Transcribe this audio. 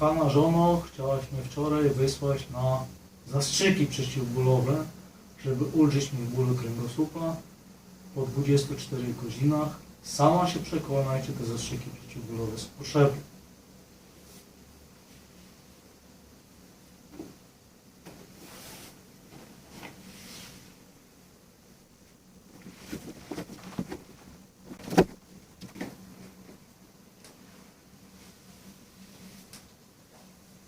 Kochana żono, chciałaś mnie wczoraj wysłać na zastrzyki przeciwbólowe, żeby ulżyć mi bólu kręgosłupa po 24 godzinach. Sama się przekonaj, czy te zastrzyki przeciwbólowe są potrzebne.